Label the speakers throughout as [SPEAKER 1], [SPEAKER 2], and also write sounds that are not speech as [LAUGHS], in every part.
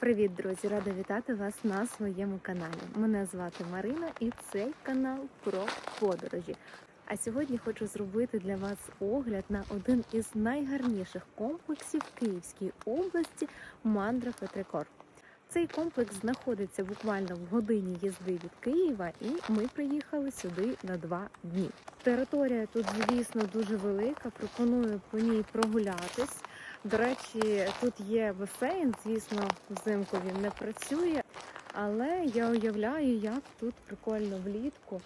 [SPEAKER 1] Привіт, друзі! Рада вітати вас на своєму каналі. Мене звати Марина і цей канал про подорожі. А сьогодні хочу зробити для вас огляд на один із найгарніших комплексів Київській області Мандра Петрикор. Цей комплекс знаходиться буквально в годині їзди від Києва, і ми приїхали сюди на два дні. Територія тут, звісно, дуже велика. Пропоную по ній прогулятись. До речі, тут є басейн, звісно, взимку він не працює, але я уявляю, як тут прикольно влітку,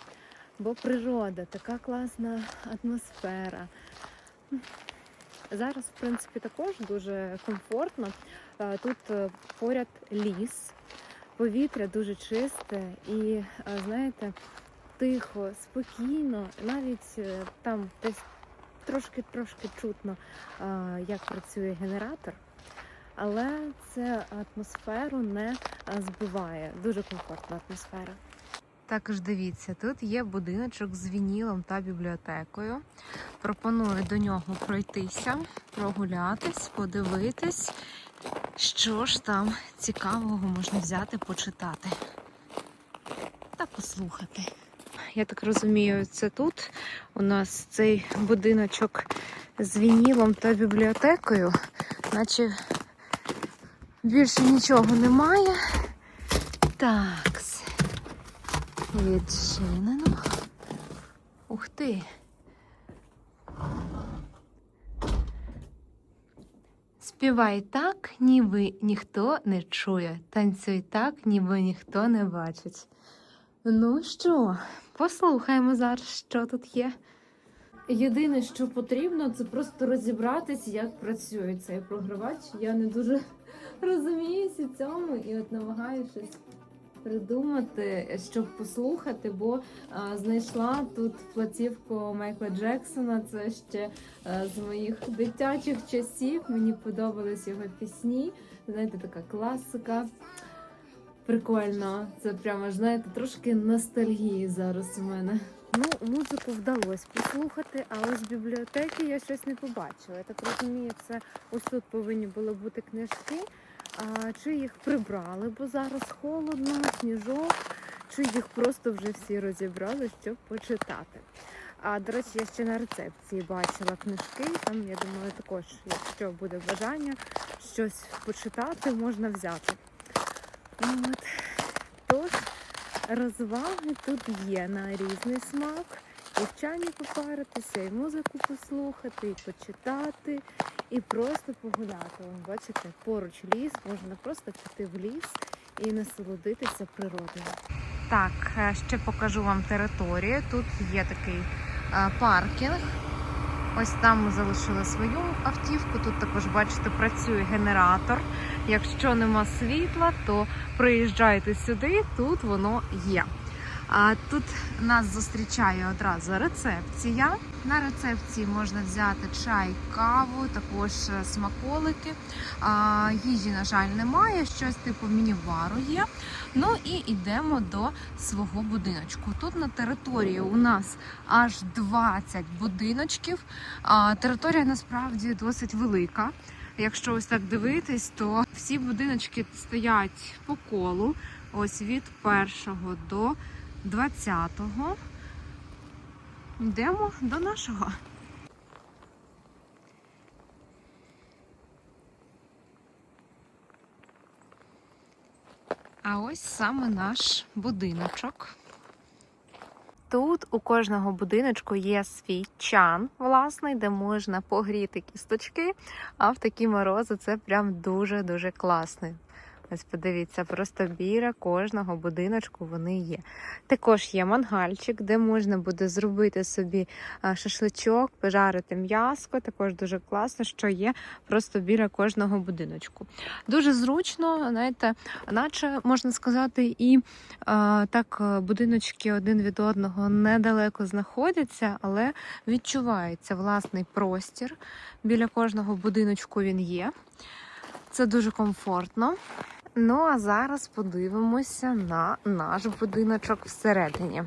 [SPEAKER 1] бо природа, така класна атмосфера. Зараз, в принципі, також дуже комфортно. Е, Тут е, поряд ліс, повітря дуже чисте і, е, знаєте, тихо, спокійно, навіть там десь трошки-трошки чутно, як працює генератор, але це атмосферу не збиває. Дуже комфортна атмосфера. Також дивіться, тут є будиночок з вінілом та бібліотекою. Пропоную до нього пройтися, прогулятись, подивитись, що ж там цікавого можна взяти, почитати та послухати. Я так розумію, це тут у нас цей будиночок з вінілом та бібліотекою, наче більше нічого немає. Так, відчинено. Ух ти. Співай так, ніби ніхто не чує. Танцюй так, ніби ніхто не бачить. Ну що, послухаємо зараз, що тут є. Єдине, що потрібно, це просто розібратись, як працює цей програвач. Я не дуже [LAUGHS] розуміюся цьому і от намагаюся щось придумати, щоб послухати, бо а, знайшла тут платівку Майкла Джексона. Це ще а, з моїх дитячих часів. Мені подобались його пісні. Знаєте, така класика. Прикольно, це прямо знаєте, трошки ностальгії зараз у мене. Ну, музику вдалося послухати, а ось з бібліотеки я щось не побачила. Я так розумію, це ось тут повинні були бути книжки. А чи їх прибрали, бо зараз холодно, сніжок, чи їх просто вже всі розібрали, щоб почитати. А до речі, я ще на рецепції бачила книжки. Там я думаю, також, якщо буде бажання щось почитати, можна взяти. От. Тож, розваги тут є на різний смак. І в чані попаритися, і музику послухати, і почитати, і просто погуляти. Бачите, поруч ліс, можна просто піти в ліс і насолодитися природою. Так, е, ще покажу вам територію. Тут є такий е, паркінг. Ось там ми залишили свою автівку. Тут також, бачите, працює генератор. Якщо нема світла, то приїжджайте сюди, тут воно є. А тут нас зустрічає одразу рецепція. На рецепції можна взяти чай, каву, також е, смаколики. А, їжі, на жаль, немає, щось типу міні-бару є. Ну і йдемо до свого будиночку. Тут на території у нас аж 20 будиночків. А, територія насправді досить велика. Якщо ось так дивитись, то всі будиночки стоять по колу. Ось від першого до 20-го. Йдемо до нашого. А ось саме наш будиночок. Тут у кожного будиночку є свій чан, власний, де можна погріти кісточки, а в такі морози це прям дуже-дуже класний. Ось подивіться, просто біля кожного будиночку вони є. Також є мангальчик, де можна буде зробити собі шашличок, пожарити м'яско. Також дуже класно, що є просто біля кожного будиночку. Дуже зручно, знаєте, наче можна сказати, і а, так е, будиночки один від одного недалеко знаходяться, але відчувається власний простір. Біля кожного будиночку він є. Це дуже комфортно. Ну, а зараз подивимося на наш будиночок всередині.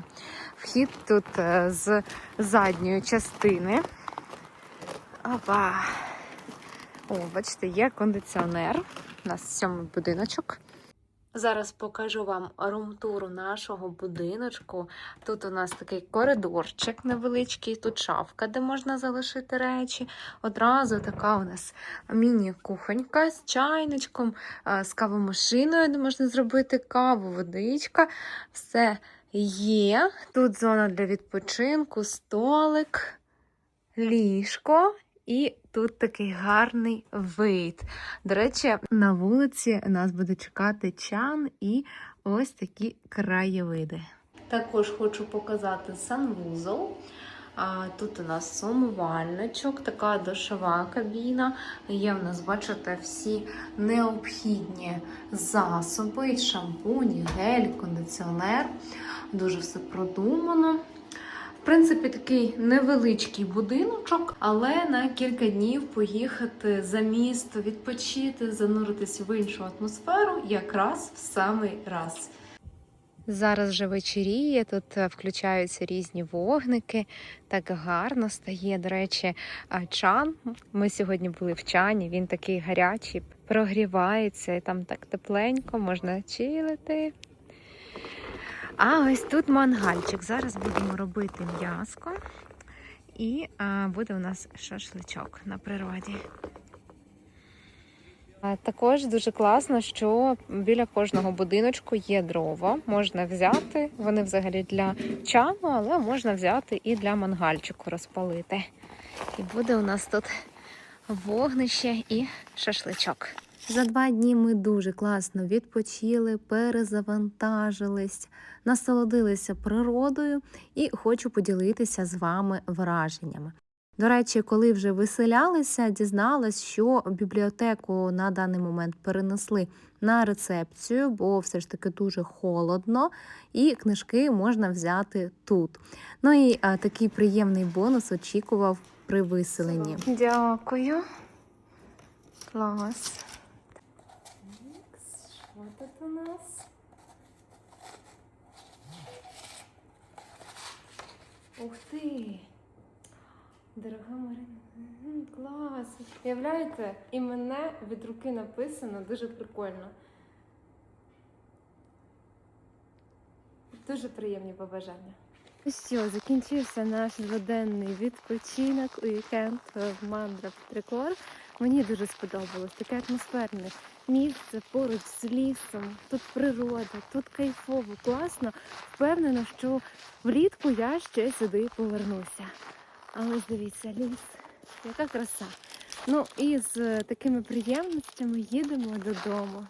[SPEAKER 1] Вхід тут е, з задньої частини. Опа! О, бачите, є кондиціонер. У нас сьомий будиночок. Зараз покажу вам румтуру нашого будиночку. Тут у нас такий коридорчик невеличкий, тут шафка, де можна залишити речі. Одразу така у нас міні-кухонька з чайничком, з кавомашиною, де можна зробити каву, водичка. Все є. Тут зона для відпочинку, столик, ліжко. І тут такий гарний вид. До речі, на вулиці нас буде чекати чан і ось такі краєвиди. Також хочу показати санвузол. Тут у нас умивальничок, така душова кабіна. Є в нас, бачите, всі необхідні засоби, шампунь, гель, кондиціонер. Дуже все продумано. Принципі, такий невеличкий будиночок, але на кілька днів поїхати за місто, відпочити, зануритися в іншу атмосферу якраз в самий раз. Зараз вже вечоріє, тут е, включаються різні вогники, так гарно стає. До речі, чан. Ми сьогодні були в чані, він такий гарячий, прогрівається, там так тепленько, можна чилити. А ось тут мангальчик. Зараз будемо робити м'яско. І а, буде у нас шашличок на природі. Також дуже класно, що біля кожного будиночку є дрова. Можна взяти. Вони взагалі для чану, але можна взяти і для мангальчику розпалити. І буде у нас тут вогнище і шашличок. За два дні ми дуже класно відпочили, перезавантажились, насолодилися природою і хочу поділитися з вами враженнями. До речі, коли вже виселялися, дізналась, що бібліотеку на даний момент перенесли на рецепцію, бо все ж таки дуже холодно, і книжки можна взяти тут. Ну і а, такий приємний бонус очікував при виселенні. Дякую. Клас. Що тут у нас? Ух ти! Дорога Марина, клас! Уявляєте, і мене від руки написано дуже прикольно. Дуже приємні побажання. Ну що, закінчився наш дводенний відпочинок уікенд в Мандра Трикор. Мені дуже сподобалось таке атмосферне місце поруч з лісом. Тут природа, тут кайфово, класно. Впевнена, що влітку я ще сюди повернуся. Але дивіться, ліс, яка краса. Ну і з такими приємностями їдемо додому.